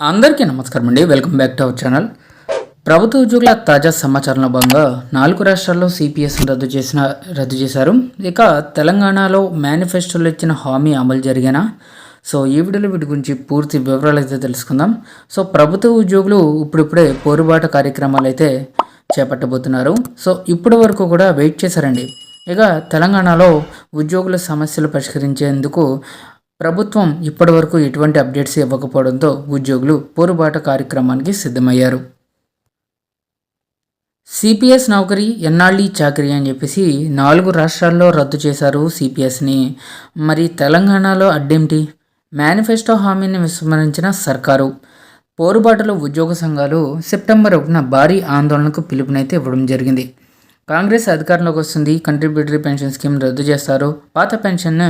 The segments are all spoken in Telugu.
అందరికీ నమస్కారం అండి. Welcome back to our channel. ప్రభుత్వ ఉద్యోగుల తాజా సమాచారంలో భాగంగా నాలుగు రాష్ట్రాల్లో సిపిఎస్ను రద్దు చేసిన రద్దు చేశారు. ఇక తెలంగాణలో మేనిఫెస్టోలో ఇచ్చిన హామీ అమలు జరిగేనా? సో ఈ వీడియోలో వీటి గురించి పూర్తి వివరాలు అయితే తెలుసుకుందాం. సో ప్రభుత్వ ఉద్యోగులు ఇప్పుడిప్పుడే పోరుబాట కార్యక్రమాలు అయితే చేపట్టబోతున్నారు. సో ఇప్పటి వరకు కూడా వెయిట్ చేశారండి. ఇక తెలంగాణలో ఉద్యోగుల సమస్యలు పరిష్కరించేందుకు ప్రభుత్వం ఇప్పటివరకు ఎటువంటి అప్డేట్స్ ఇవ్వకపోవడంతో ఉద్యోగులు పోరుబాట కార్యక్రమానికి సిద్ధమయ్యారు. సిపిఎస్ నౌకరీ ఎన్నాళ్ళీ చాకరీ అని చెప్పేసి నాలుగు రాష్ట్రాల్లో రద్దు చేశారు సిపిఎస్ని. మరి తెలంగాణలో అడ్డేమిటి? మేనిఫెస్టో హామీని విస్మరించిన సర్కారు. పోరుబాటులో ఉద్యోగ సంఘాలు సెప్టెంబర్ ఒకటిన భారీ ఆందోళనకు పిలుపునైతే ఇవ్వడం జరిగింది. కాంగ్రెస్ అధికారంలోకి వస్తుంది. కంట్రిబ్యూటరీ పెన్షన్ స్కీమ్ రద్దు చేస్తారు. పాత పెన్షన్ను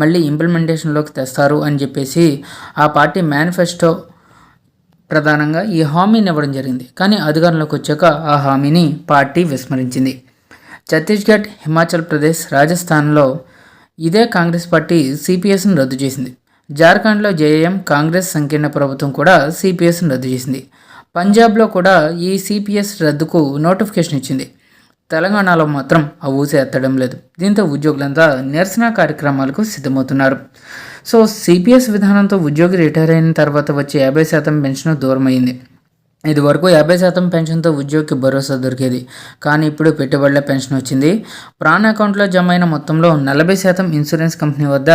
మళ్ళీ ఇంప్లిమెంటేషన్లోకి తెస్తారు అని చెప్పేసి ఆ పార్టీ మేనిఫెస్టో ప్రధానంగా ఈ హామీని ఇవ్వడం జరిగింది. కానీ అధికారంలోకి వచ్చాక ఆ హామీని పార్టీ విస్మరించింది. ఛత్తీస్గఢ్ హిమాచల్ ప్రదేశ్ రాజస్థాన్లో ఇదే కాంగ్రెస్ పార్టీ సిపిఎస్ను రద్దు చేసింది. జార్ఖండ్లో జేఏఎం కాంగ్రెస్ సంకీర్ణ ప్రభుత్వం కూడా సిపిఎస్ను రద్దు చేసింది. పంజాబ్లో కూడా ఈ సిపిఎస్ రద్దుకు నోటిఫికేషన్ ఇచ్చింది. తెలంగాణలో మాత్రం ఆ ఊసే ఎత్తడం లేదు. దీంతో ఉద్యోగులంతా నిరసన కార్యక్రమాలకు సిద్ధమవుతున్నారు. సో సిపిఎస్ విధానంతో ఉద్యోగి రిటైర్ అయిన తర్వాత వచ్చే యాభై శాతం పెన్షన్ దూరమైంది. ఇది వరకు యాభై శాతం పెన్షన్తో ఉద్యోగికి భరోసా దొరికేది. కానీ ఇప్పుడు పెట్టుబడుల పెన్షన్ వచ్చింది. ప్రాణ అకౌంట్లో జమ అయిన మొత్తంలో నలభై శాతం ఇన్సూరెన్స్ కంపెనీ వద్ద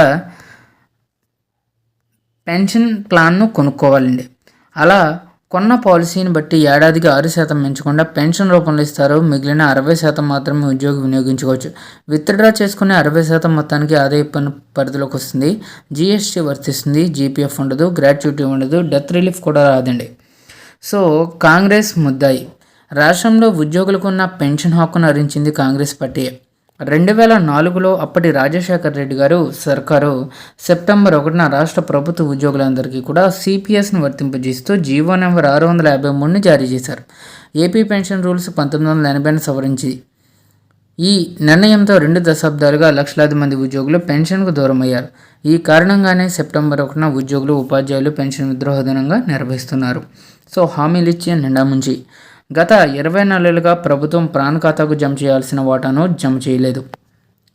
పెన్షన్ ప్లాన్ను కొనుక్కోవాలండి. అలా కొన్న పాలసీని బట్టి ఏడాదికి ఆరు శాతం పెంచకుండా పెన్షన్ రూపంలో ఇస్తారు. మిగిలిన అరవై శాతం మాత్రమే ఉద్యోగి వినియోగించుకోవచ్చు. విత్డ్రా చేసుకునే అరవై శాతం మొత్తానికి ఆదాయ పన్ను పరిధిలోకి వస్తుంది. జీఎస్టీ వర్తిస్తుంది. జీపీఎఫ్ ఉండదు. గ్రాట్యుటీ ఉండదు. డెత్ రిలీఫ్ కూడా రాదండి. సో కాంగ్రెస్ ముద్దాయి. రాష్ట్రంలో ఉద్యోగులకు ఉన్న పెన్షన్ హక్కును హరించింది కాంగ్రెస్ పార్టీ. రెండు వేల నాలుగులో అప్పటి రాజశేఖర్ రెడ్డి గారు సర్కారు. సెప్టెంబర్ ఒకటిన రాష్ట్ర ప్రభుత్వ ఉద్యోగులందరికీ కూడా సిపిఎస్ను వర్తింపజేస్తూ జీవో నెంబర్ ఆరు వందల యాభై మూడుని జారీ చేశారు. ఏపీ పెన్షన్ రూల్స్ పంతొమ్మిది వందల ఎనభైని సవరించి ఈ నిర్ణయంతో రెండు దశాబ్దాలుగా లక్షలాది మంది ఉద్యోగులు పెన్షన్కు దూరమయ్యారు. ఈ కారణంగానే సెప్టెంబర్ ఒకటిన ఉద్యోగులు ఉపాధ్యాయులు పెన్షన్ విద్రోహధనంగా నిర్వహిస్తున్నారు. సో హామీలు ఇచ్చి నిండా ముంచి. గత ఇరవై నెలలుగా ప్రభుత్వం ప్రాణ ఖాతాకు జమ చేయాల్సిన వాటాను జమ చేయలేదు.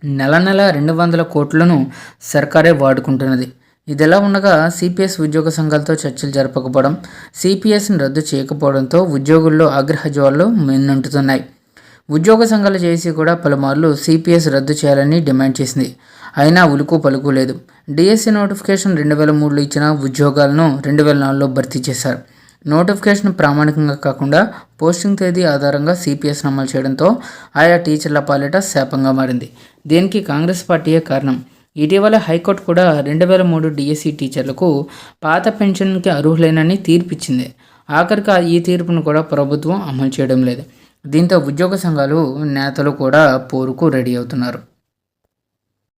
నెల నెల రెండు వందల కోట్లను సర్కారే వాడుకుంటున్నది. ఇదిలా ఉండగా సిపిఎస్ ఉద్యోగ సంఘాలతో చర్చలు జరపకపోవడం సిపిఎస్ని రద్దు చేయకపోవడంతో ఉద్యోగుల్లో ఆగ్రహజ్వాలు మిన్నంటుతున్నాయి. ఉద్యోగ సంఘాలు చేసి కూడా పలుమార్లు సిపిఎస్ రద్దు చేయాలని డిమాండ్ చేసింది. అయినా ఉలుకు పలుకు లేదు. డిఎస్సి నోటిఫికేషన్ రెండు వేల మూడులో ఇచ్చిన ఉద్యోగాలను రెండు వేల నాలుగులో భర్తీ చేశారు. నోటిఫికేషన్ ప్రామాణికంగా కాకుండా పోస్టింగ్ తేదీ ఆధారంగా సిపిఎస్ అమలు చేయడంతో ఆయా టీచర్ల పాలిట శాపంగా మారింది. దీనికి కాంగ్రెస్ పార్టీయే కారణం. ఇటీవల హైకోర్టు కూడా రెండు వేల మూడు డిఎస్సి టీచర్లకు పాత పెన్షన్కి అర్హులేనని తీర్పిచ్చింది. ఆఖరికి ఈ తీర్పును కూడా ప్రభుత్వం అమలు చేయడం లేదు. దీంతో ఉద్యోగ సంఘాలు నేతలు కూడా పోరుకు రెడీ అవుతున్నారు.